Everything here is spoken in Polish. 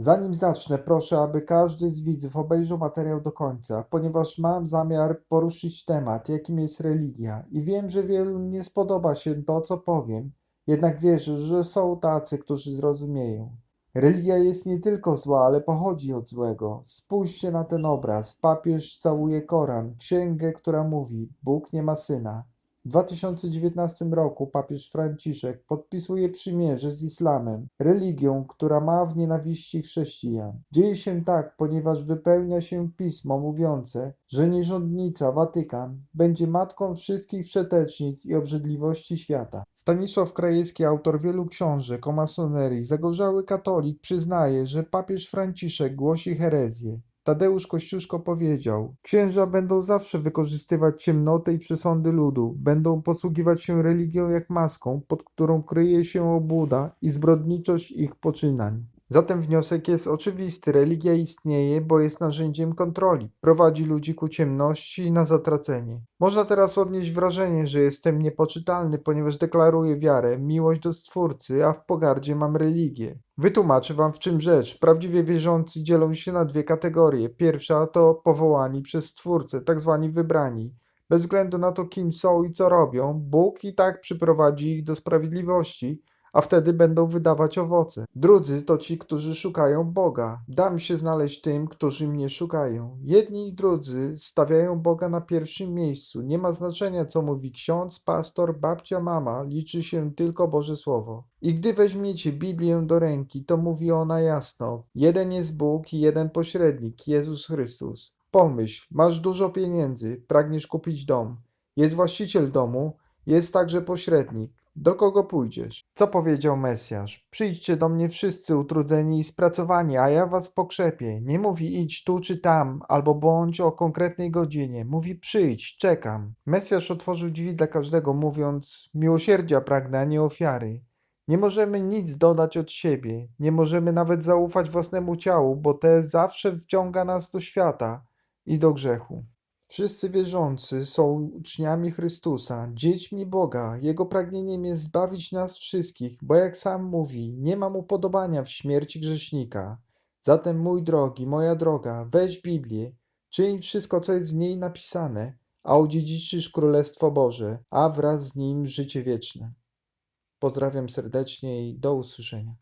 Zanim zacznę, proszę, aby każdy z widzów obejrzał materiał do końca, ponieważ mam zamiar poruszyć temat, jakim jest religia. I wiem, że wielu nie spodoba się to, co powiem, jednak wierzę, że są tacy, którzy zrozumieją. Religia jest nie tylko zła, ale pochodzi od złego. Spójrzcie na ten obraz. Papież całuje Koran, księgę, która mówi: Bóg nie ma syna. W 2019 roku papież Franciszek podpisuje przymierze z islamem, religią, która ma w nienawiści chrześcijan. Dzieje się tak, ponieważ wypełnia się pismo mówiące, że nierządnica Watykan będzie matką wszystkich wszetecznic i obrzydliwości świata. Stanisław Krajewski, autor wielu książek o masonerii, zagorzały katolik, przyznaje, że papież Franciszek głosi herezję. Tadeusz Kościuszko powiedział: Księża będą zawsze wykorzystywać ciemnotę i przesądy ludu, będą posługiwać się religią jak maską, pod którą kryje się obłuda i zbrodniczość ich poczynań. Zatem wniosek jest oczywisty: religia istnieje, bo jest narzędziem kontroli, prowadzi ludzi ku ciemności i na zatracenie. Można teraz odnieść wrażenie, że jestem niepoczytalny, ponieważ deklaruję wiarę, miłość do Stwórcy, a w pogardzie mam religię. Wytłumaczę wam w czym rzecz. Prawdziwie wierzący dzielą się na dwie kategorie. Pierwsza to powołani przez Stwórcę, tak zwani wybrani. Bez względu na to, kim są i co robią, Bóg i tak przyprowadzi ich do sprawiedliwości, a wtedy będą wydawać owoce. Drudzy to ci, którzy szukają Boga. Dam się znaleźć tym, którzy mnie szukają. Jedni i drudzy stawiają Boga na pierwszym miejscu. Nie ma znaczenia, co mówi ksiądz, pastor, babcia, mama, liczy się tylko Boże Słowo. I gdy weźmiecie Biblię do ręki, to mówi ona jasno: jeden jest Bóg i jeden pośrednik, Jezus Chrystus. Pomyśl, masz dużo pieniędzy, pragniesz kupić dom. Jest właściciel domu, jest także pośrednik. Do kogo pójdziesz? Co powiedział Mesjasz? Przyjdźcie do mnie wszyscy utrudzeni i spracowani, a ja was pokrzepię. Nie mówi idź tu czy tam, albo bądź o konkretnej godzinie. Mówi przyjdź, czekam. Mesjasz otworzył drzwi dla każdego, mówiąc miłosierdzia pragnę, a nie ofiary. Nie możemy nic dodać od siebie, nie możemy nawet zaufać własnemu ciału, bo te zawsze wciąga nas do świata i do grzechu. Wszyscy wierzący są uczniami Chrystusa, dziećmi Boga. Jego pragnieniem jest zbawić nas wszystkich, bo jak sam mówi, nie mam upodobania w śmierci grzesznika. Zatem, mój drogi, moja droga, weź Biblię, czyń wszystko, co jest w niej napisane, a odziedziczysz Królestwo Boże, a wraz z nim życie wieczne. Pozdrawiam serdecznie i do usłyszenia.